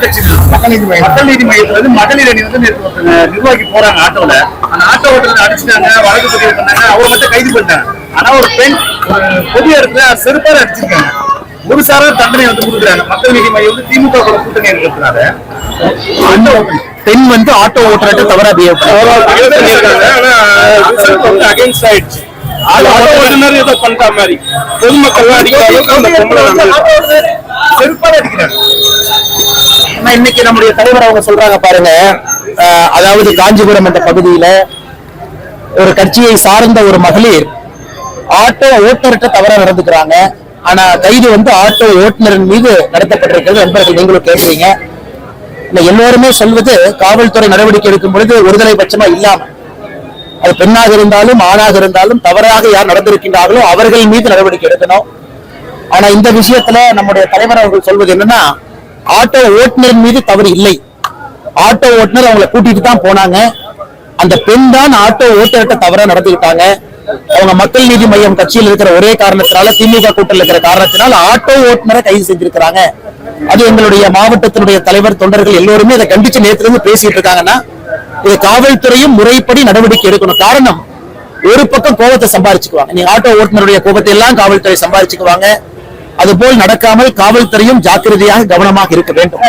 மக்கள் நீதி மையத்துல வந்து மகளிர் அணி வந்து நிர்வாகி போறாங்க ஆட்டோல. அந்த ஆட்டோ ஓட்டுறத அடிச்சிட்டாங்க வழக்கு பதிவு பண்ணாங்க அவங்க மட்டும் கைது பண்ணிட்டாங்க. ஆனா ஒரு பெண் ஒரு பொது இடத்துல செருப்பால அடிச்சிருக்காங்க. ஒரு சாரா தண்டனை வந்து கொடுக்குறாங்க. மக்கள் நீதி மையம் வந்து திமுக கூட கூட்டணி இருக்கிறதுனால பெண் வந்து ஆட்டோ ஓட்டுறத தவறா பிஹேவ் பண்ணிருக்காங்க அகைன்ஸ்ட் ஆயிடுச்சு. அது ஆட்டோ ஓட்டுநர் ஏதோ பண்ற மாதிரி. பொதுமக்கள் செருப்பால ஆனா இன்னைக்கு நம்முடைய தலைவர் அவங்க சொல்றாங்க பாருங்க. அதாவது காஞ்சிபுரம் என்ற பகுதியில ஒரு கட்சியை சார்ந்த ஒரு மகளிர் ஆட்டோ ஓட்டர்கிட்ட தவறா நடந்துக்கிறாங்க. ஆனா கைது வந்து ஆட்டோ ஓட்டுநரின் மீது நடத்தப்பட்டிருக்கிறது நண்பர்கள் நீங்களும் கேட்கிறீங்க. இல்ல எல்லோருமே சொல்வது காவல்துறை நடவடிக்கை எடுக்கும் பொழுது ஒருதலை பட்சமா இல்லாம. அது பெண்ணாக இருந்தாலும் ஆணாக இருந்தாலும் தவறாக யார் நடந்திருக்கின்றார்களோ அவர்கள் மீது நடவடிக்கை எடுக்கணும். ஆனா இந்த விஷயத்துல நம்முடைய தலைவர் அவர்கள் சொல்வது என்னன்னா ஆட்டோ ஓட்டுநர் மீது தவறு இல்லை. ஆட்டோ ஓட்டுநர் அவங்களை கூட்டிட்டு தான் போனாங்க. அந்த பெண் தான் ஆட்டோ ஓட்டுநர்கிட்ட தவறா நடந்துக்கிட்டாங்க அவங்க மக்கள் நீதி மையம் கட்சியில் இருக்கிற ஒரே காரணத்தினால திமுக கூட்டத்தில் இருக்கிற காரணத்தினால ஆட்டோ ஓட்டுநரை கைது செஞ்சிருக்கிறாங்க. அது எங்களுடைய மாவட்டத்தினுடைய தலைவர் தொண்டர்கள் எல்லோருமே அதை கண்டிச்சு நேத்துல இருந்து பேசிட்டு இருக்காங்கன்னா இது காவல்துறையும் முறைப்படி நடவடிக்கை எடுக்கணும். காரணம் ஒரு பக்கம் கோபத்தை சம்பாரிச்சுக்குவாங்க. நீங்க ஆட்டோ ஓட்டுநருடைய கோபத்தை எல்லாம் காவல்துறை சம்பாரிச்சுக்குவாங்க. அதுபோல் நடக்காமல் காவல்துறையும் ஜாக்கிரதையாக கவனமாக இருக்க வேண்டும்.